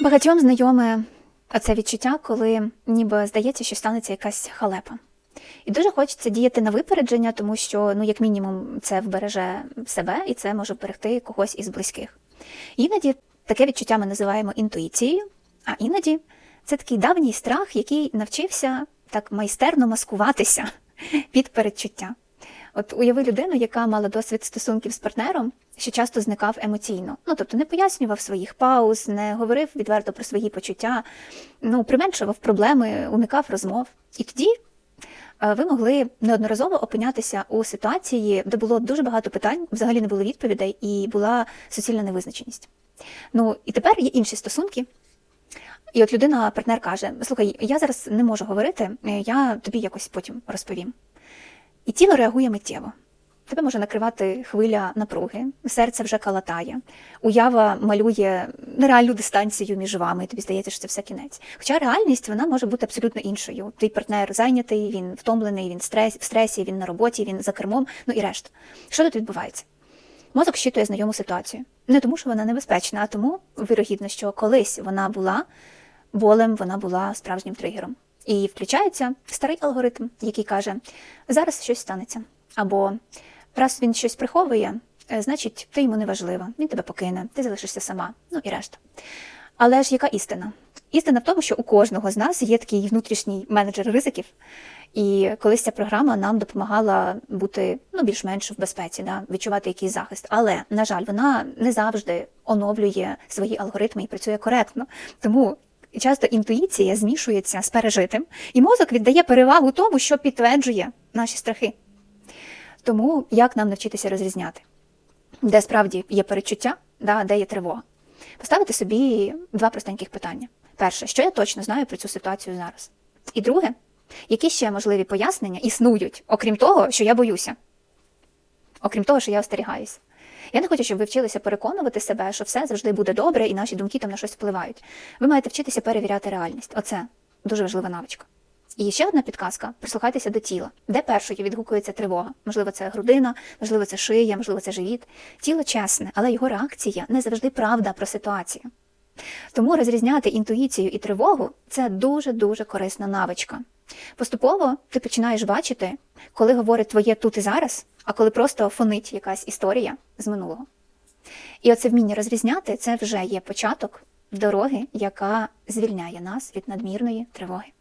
Багатьом знайоме оце відчуття, коли ніби здається, що станеться якась халепа. І дуже хочеться діяти на випередження, тому що, ну, як мінімум, це вбереже себе і це може вберегти когось із близьких. Іноді таке відчуття ми називаємо інтуїцією, а іноді це такий давній страх, який навчився так майстерно маскуватися під передчуття. От уяви людину, яка мала досвід стосунків з партнером, що часто зникав емоційно. Ну тобто не пояснював своїх пауз, не говорив відверто про свої почуття, ну применшував проблеми, уникав розмов. І тоді е, ви могли неодноразово опинятися у ситуації, де було дуже багато питань, взагалі не було відповідей, і була суцільна невизначеність. Ну і тепер є інші стосунки. І от людина, партнер каже: Слухай, я зараз не можу говорити, я тобі якось потім розповім. І тіло реагує миттєво. Тебе може накривати хвиля напруги, серце вже калатає, уява малює нереальну дистанцію між вами, і тобі здається, що це все кінець. Хоча реальність вона може бути абсолютно іншою. Твій партнер зайнятий, він втомлений, він в стресі, він на роботі, він за кермом, ну і решта. Що тут відбувається? Мозок щитує знайому ситуацію. Не тому, що вона небезпечна, а тому вирогідно, що колись вона була болем, вона була справжнім тригером. І включається старий алгоритм, який каже: зараз щось станеться. Або раз він щось приховує, е, значить, ти йому не важлива, він тебе покине, ти залишишся сама, ну і решта. Але ж яка істина? Істина в тому, що у кожного з нас є такий внутрішній менеджер ризиків, і колись ця програма нам допомагала бути ну, більш-менш в безпеці, да, відчувати якийсь захист. Але, на жаль, вона не завжди оновлює свої алгоритми і працює коректно. Тому часто інтуїція змішується з пережитим, і мозок віддає перевагу тому, що підтверджує наші страхи. Тому як нам навчитися розрізняти, де справді є перечуття, да, де є тривога? Поставити собі два простеньких питання. Перше, що я точно знаю про цю ситуацію зараз? І друге, які ще можливі пояснення існують, окрім того, що я боюся, окрім того, що я остерігаюся. Я не хочу, щоб ви вчилися переконувати себе, що все завжди буде добре, і наші думки там на щось впливають. Ви маєте вчитися перевіряти реальність. Оце дуже важлива навичка. І ще одна підказка: прислухайтеся до тіла, де першою відгукується тривога. Можливо, це грудина, можливо, це шия, можливо, це живіт. Тіло чесне, але його реакція не завжди правда про ситуацію. Тому розрізняти інтуїцію і тривогу це дуже-дуже корисна навичка. Поступово ти починаєш бачити, коли говорить твоє тут і зараз, а коли просто фонить якась історія з минулого. І оце вміння розрізняти це вже є початок дороги, яка звільняє нас від надмірної тривоги.